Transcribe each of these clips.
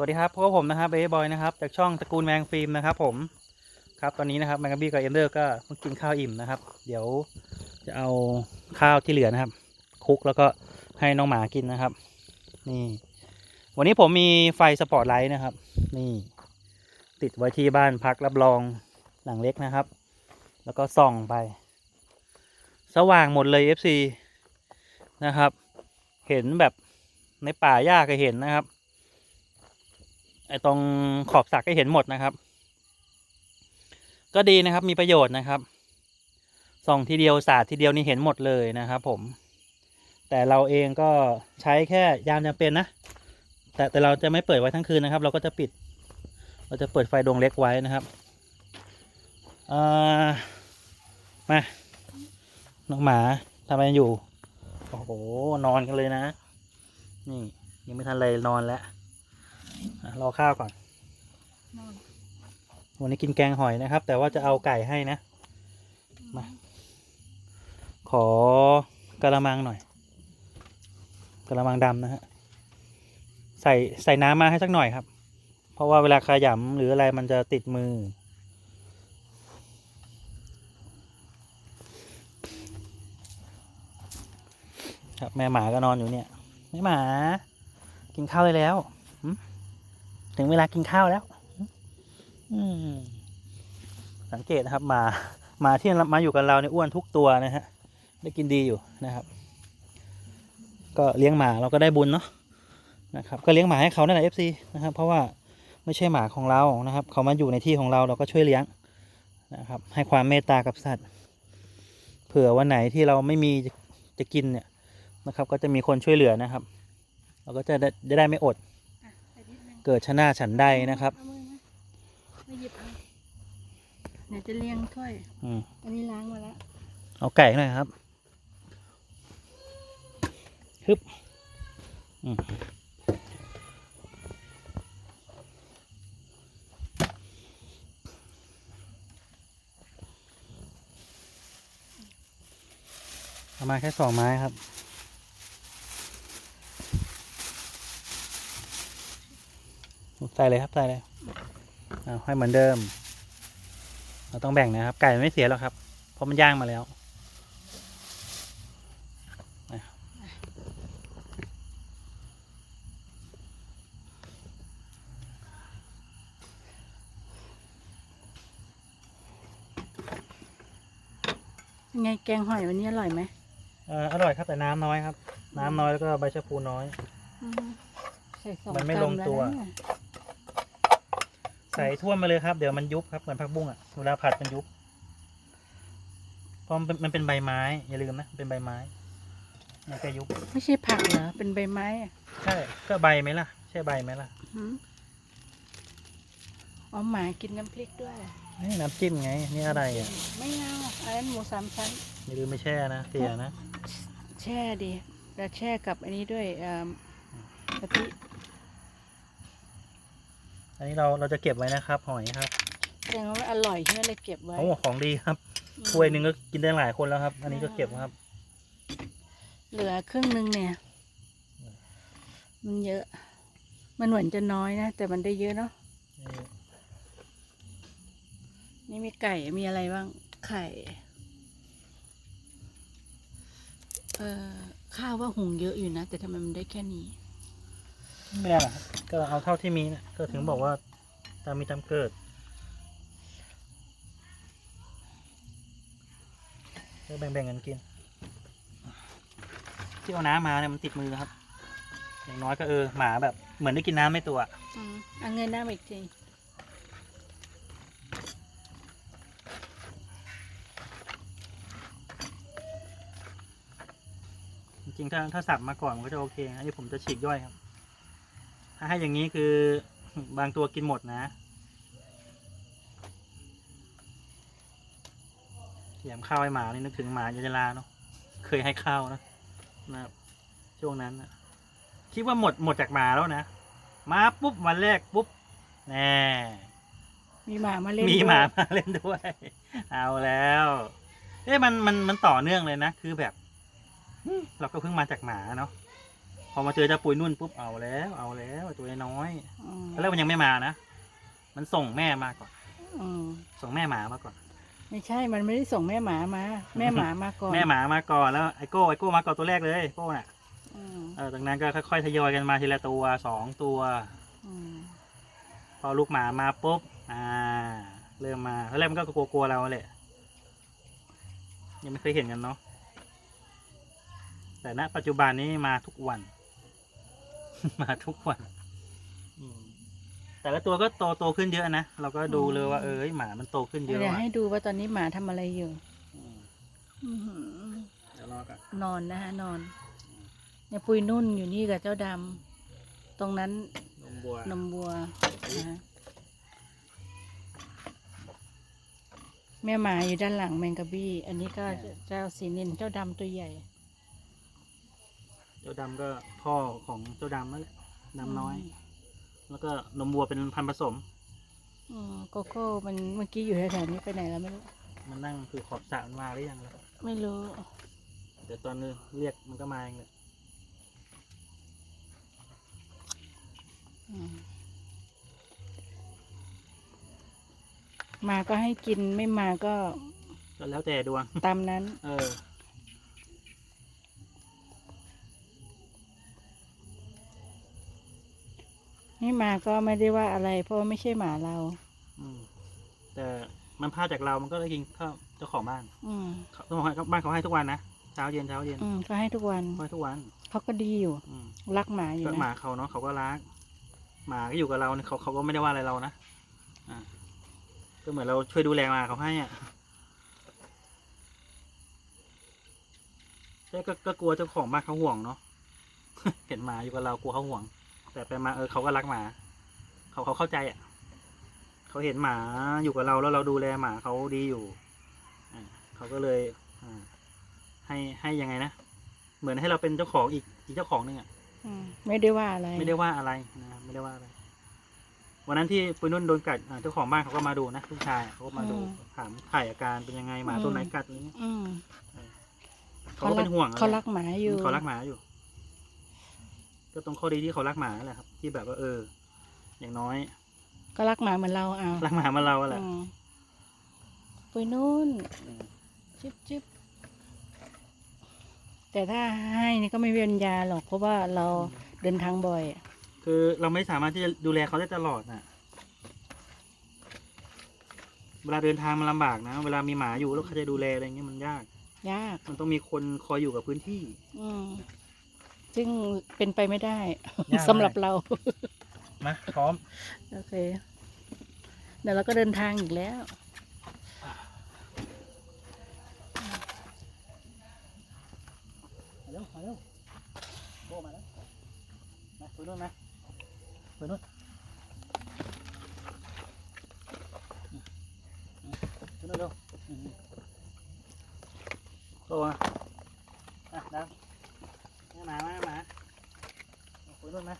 วัสดีครับพวกบผมนะครับเบย์บอยนะครับจากช่องตระกูลแมงฟิล์มนะครับผมครับตอนนี้นะครับแมงกะบี้กับเอนเดอร์ก็เพิ่งกินข้าวอิ่มนะครับ เดี๋ยวจะเอาข้าวที่เหลือนะครับคุกแล้วก็ให้น้องหมากินนะครับ นี่ วันนี้ผมมีไฟสปอตไลท์นะครับ นี่ ติดไว้ที่บ้านพักรับรองหลังเล็กนะครับ แล้วก็ส่องไป สว่างหมดเลย FC นะครับ เห็นแบบในป่าหญ้าก็เห็นนะครับ ไอตรงขอบสระก็เห็นหมดนะครับ ก็ดีนะครับมีประโยชน์นะครับส่องทีเดียวสาดทีเดียวนี่เห็นหมดเลยนะครับ ผม แต่เราเองก็ใช้แค่ยามจำเป็นนะแต่แต่เราจะไม่เปิดไว้ทั้งคืนนะครับ เราก็จะปิด เราจะเปิดไฟดวงเล็กไว้นะครับเอ่อมาน้องหมาทำอะไรอยู่ โอ้โหนอนกันเลยนะ นี่ยังไม่ทันเลยนอนแล้ว รอข้าวก่อนนอน วันนี้กินแกงหอยนะครับ แต่ว่าจะเอาไก่ให้นะ มา ขอกระมังหน่อยกระมังดำนะฮะ ใส่ใส่น้ำมาให้สักหน่อยครับ เพราะว่าเวลาขยำหรืออะไรมันจะติดมือ ครับแม่หมาก็นอนอยู่เนี่ย แม่หมา กินข้าวเลยแล้วหึ ถึงเวลากินข้าวแล้วสังเกตนะครับหมาหมาที่มาอยู่กับเราเนี่ยอ้วนทุกตัวนะฮะได้กินดีอยู่นะครับ ก็เลี้ยงหมาเราก็ได้บุญเนาะนะครับก็เลี้ยงหมาให้เขานั่นแหละเอฟซีนะครับ เพราะว่าไม่ใช่หมาของเรานะครับ เขามาอยู่ในที่ของเราเราก็ช่วยเลี้ยงนะครับ ให้ความเมตตากับสัตว์ เผื่อวันไหนที่เราไม่มีจะจะกินเนี่ยนะครับ ก็จะมีคนช่วยเหลือนะครับ เราก็จะได้ไดไม่อด เกิดชนะฉันใดนะครับเอามือมาไม่หยิบเอาเดี๋ยวจะเลี้ยงถ้วย อืมอันนี้ล้างมาแล้วเอาไก่หน่อยครับฮึบอืมเอามาแค่สองไม้ครับ ใส่เลยครับใส่เลยเอาให้เหมือนเดิม เราต้องแบ่งนะครับ ไก่มันไม่เสียหรอกครับ เพราะมันย่างมาแล้วยังไงแกงหอยวันนี้อร่อยไหมเอออร่อยครับแต่น้ำน้อยครับ น้ำน้อยแล้วก็ใบชะพูน้อยอืมใส่สองมันไม่ลงตัว กรัมแล้นะ ใส่ท่วมมาเลยครับ เดี๋ยวมันยุบครับเหมือนผักบุ้งอะเวลาผัดมันยุบเพราะมันเป็นมันเป็นใบไม้อย่าลืมนะเป็นใบไม้มันจะยุบไม่ใช่ผักเหรอเป็นใบไม้อะใช่ก็ใบไหมล่ะ ใช่ใบไหมล่ะหืมอ๋อหมากินน้ำพริกด้วยนี่น้ำจิ้มไง นี่อะไรอะไม่เอาอันนั้นหมูสามชั้นอย่าลืมไม่แช่นะเสียนะ แช่ดีแล้วแช่กับอันนี้ด้วยเอ่อกะทิ อันนี้เราเราจะเก็บไว้นะครับ หอยครับแสดงว่าอร่อยใช่ไหมเลยเก็บไว้โอ้ของดีครับถ้วยหนึ่งก็กินได้หลายคนแล้วครับ อันนี้ก็เก็บครับ เหลือครึ่งหนึงเนี่ย มันเยอะ มันเหมือนจะน้อยนะ แต่มันได้เยอะเนาะนี่นี่มีไก่มีอะไรบ้าง ไข่ เอ่อข้าวว่าหุงเยอะอยู่นะ แต่ทำไมมันได้แค่นี้ ไม่ได้หรอกครับก็เอาเท่าที่มีนะก็ถึงบอกว่าตามมีตามเกิดก็แบ่งๆกันกิน ที่เอาน้ำมาเนี่ยมันติดมือครับ อย่างน้อยก็เออหมาแบบเหมือนได้กินน้ำไม่ตัว อืมเอาเงินได้มาอีกทีจริงๆถ้าถ้าสับมาก่อนมันก็จะโอเคอันนี้ผมจะฉีกย่อยครับ ถ้าให้อย่างนี้คือบางตัวกินหมดนะเสียมข้าวให้หมานี่นึกถึงหมายาจลาเนาะเคยให้ข้าวนะนะครับช่วงนั้นนะคิดว่าหมดหมดจากหมาแล้วนะมาปุ๊บวันแรกปุ๊บแน่มีหมามาเล่นมีด้วยหมามาเล่นด้วย เอาแล้ว เอ๊ะมันมันมันต่อเนื่องเลยนะ คือแบบอืมเราก็เพิ่งมาจากหมาเนาะพ ออมาเจอเจ้าปุยนุ่นปุ๊บเอาแล้ว เอาแล้วตัวน้อยอืมตอนแรกมันยังไม่มานะ มันส่งแม่มาก่อน อืมส่งแม่หมามาก่อน ไม่ใช่มันไม่ได้ส่งแม่หมามา แม่หมามาก่อนแม่หมามาก่อนแล้วไอโก้ไอโก้มาก่อนตัวแรกเลยไอโก้น่ะอืมเออจากนั้นก็ค่อยๆทยอยกันมาทีละตัวสองตัว อืมพอลูกหมามาปุ๊บ อ่า เริ่มมาตอนแรกมันก็กลัวๆเราแหละ ยังไม่เคยเห็นกันเนาะ แต่ณปัจจุบันนี้มาทุกวัน มาทุกวันอืมแต่ละตัวก็โตโตขึ้นเยอะนะ เราก็ดูเลยว่าเออหมามันโตขึ้นเยเดี๋อะยวว่ะให้ดูว่าตอนนี้หมาทำอะไรอยู่อืมอื้อหือเดี๋ยวรอกันนอนนะฮะนอนเนี่ยปุยนุ่นอยู่นี่กับเจ้าดำตรงนั้นนมบัวนมบัวนะฮะแม่หมาอยู่ด้านหลังแมงกะบี้ อันนี้ก็เจ้าสีนินเจ้าดำตัวใหญ่เจ้าดำก็พ่อของเจ้าดำนั่นแหละดำน้อย แล้วก็นมบัวเป็นพันธุ์ผสม อืมโกโก้มันเมื่อกี้อยู่แถวๆนี้ไปไหนแล้วไม่รู้ มันนั่งคือขอบสระมันมาหรือยังล่ะไม่รู้ เดี๋ยวตอนนี้เรียกมันก็มาเองเลยอืมมาก็ให้กินไม่มาก็ก็แล้วแต่ดวง ตามนั้น เออ ไม่มาก็ไม่ได้ว่าอะไร เพราะว่าไม่ใช่หมาเรา อืมแต่มันพลาดจากเรา มันก็ได้กินข้าวเจ้าของบ้านอืมเขาเจ้าของบ้านเขาให้ทุกวันนะเช้าเย็นเช้าเย็นอืมก็ให้ทุกวันเขาให้ทุกวัน เขาก็ดีอยู่ อืมรักหมาอยู่ก็หมานะเขาเนาะเขาก็รักหมาก็อยู่กับเราเนี่ยเขาเขาก็ไม่ได้ว่าอะไรเรานะอ่าก็เหมือนเราช่วยดูแลหมาเขาให้อะแต่ก็ก็กลัวเจ้าของบ้านเขาห่วงเนาะ เห็นหมาอยู่กับเรากลัวเขาห่วง แต่ไปมาเออเขาก็รักหมา เขาเขาเข้าใจอะเขาเห็นหมาอยู่กับเราแล้วเราดูแลหมาเขาดีอยู่อ่าเขาก็เลยอ่าให้ให้ยังไงนะเหมือนให้เราเป็นเจ้าของอีกอีกเจ้าของหนึ่งอะอืมไม่ได้ว่าอะไร ไม่ได้ว่าอะไรนะครับไม่ได้ว่าอะไรวันนั้นที่ปุยนุ่นโดนกัดอ่าเจ้าของบ้านเขาก็มาดูนะลูกชายเขาก็มาดูอืมถามถ่ายอาการเป็นยังไงหมาตัวไหนกัดอะไรเงี้ยอืมเขาก็เป็นห่วงเขารักหมาอยู่เขารักหมาอยู่ ก็ตรงข้อดีที่เขารักหมาแหละครับ ที่แบบว่าเออ อย่างน้อย ก็รักหมาเหมือนเราเอารักหมาเหมาเราแหละอืมปุยนุ่นอืมจิบจิบแต่ถ้าให้นี่ก็ไม่เป็นยาหรอก เพราะว่าเราเดินทางบ่อย คือเราไม่สามารถที่จะดูแลเขาได้ตลอดน่ะ เวลาเดินทางมันลำบากนะ เวลามีหมาอยู่แล้วเขาจะดูแลอะไรเงี้ยมันยาก ยาก มันต้องมีคนคอยอยู่กับพื้นที่ อืม ซึ่งเป็นไปไม่ได้ยาก สำหรับเรา มาพร้อม โอเค เดี๋ยวเราก็เดินทางอีกแล้ว มาเร็วมาเร็วโบมาแล้วมาไปนู่นนะไปนู่นอืมอืมไปนู่นเร็วอืมโบมาอะดำมาหมามาหมาไปนู่นนะ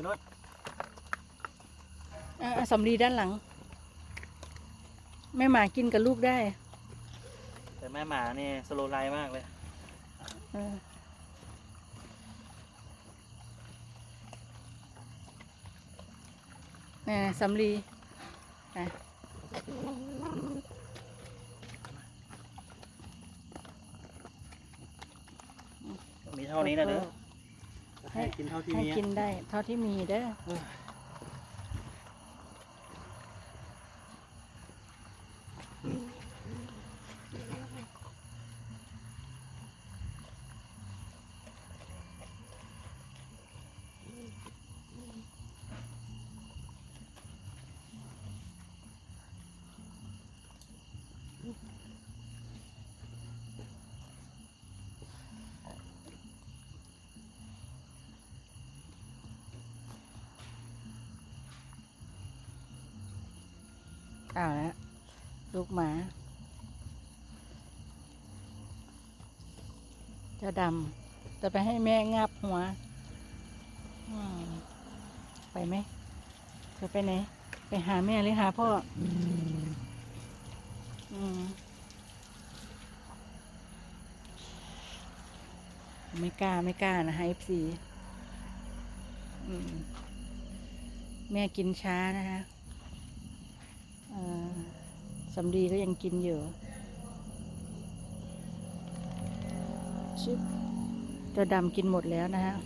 ไปนู่นอะอะสำลีด้านหลัง แม่หมากินกับลูกได้แต่แม่หมาเนี่ยสโลว์ไลฟ์มากเลยเออนี่สำลีอะมีเท่านี้นะเด้อ ให้กินเท่าที่ให้มีอะกินได้เท่าที่มีเด้ออ้าวแล้วลูกหมา จะดำจะไปให้แม่งับหัวไปไหมจะไปไหน ไปหาแม่หรือหาพ่อ อืมไม่กล้าไม่กล้านะคะ FC อืมแม่กินช้านะคะ สำลีก็ยังกินอยู่ชิบเจ้าดำกินหมดแล้วนะฮะ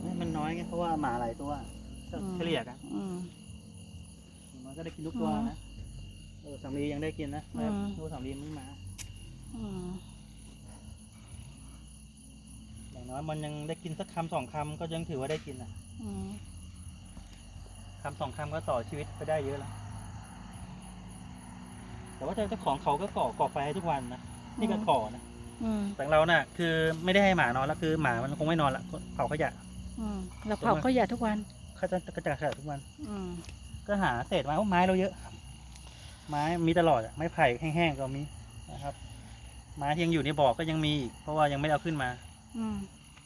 ไม่มันน้อยไงเพราะว่าหมาหลายตัวก็อืมเฉลี่ยกันอืมมันก็ได้กินทุกตัวอืมนะเออสำลียังได้กินนะอืมดูสำลีมันไม่มาอืมอย่างน้อยมันยังได้กินสักคำสองคำก็ยังถือว่าได้กินอะอืม คำสองคำก็ต่อชีวิตไปได้เยอะแล้วแต่ว่าเจ้าของเขาก็ก่อก่อไฟให้ทุกวันนะนี่ก็ก่อนะอืมแต่เราน่ะ คือไม่ได้ให้หมานอนแล้วคือหมามันคงไม่นอนละเผาขยะอืมเราเผาขยะทุกวันเขาจะกระจายขยะทุกวัน อืมก็หาเศษไม้โอ้ไม้เราเยอะครับไม้มีตลอดอะไม้ไผ่แห้งๆก็มีนะครับ ไม้ที่ยังอยู่ในบ่อก็ยังมีอีกเพราะว่ายังไม่ได้เอาขึ้นมาอืม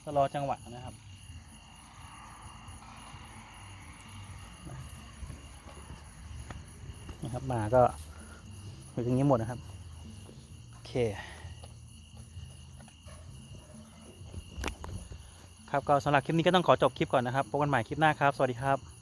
ก็รอจังหวะนะครับ นะครับมาก็อยู่ตรงนี้หมดนะครับ โอเค ครับก็สำหรับคลิปนี้ก็ต้องขอจบคลิปก่อนนะครับพบกันใหม่คลิปหน้าครับ สวัสดีครับ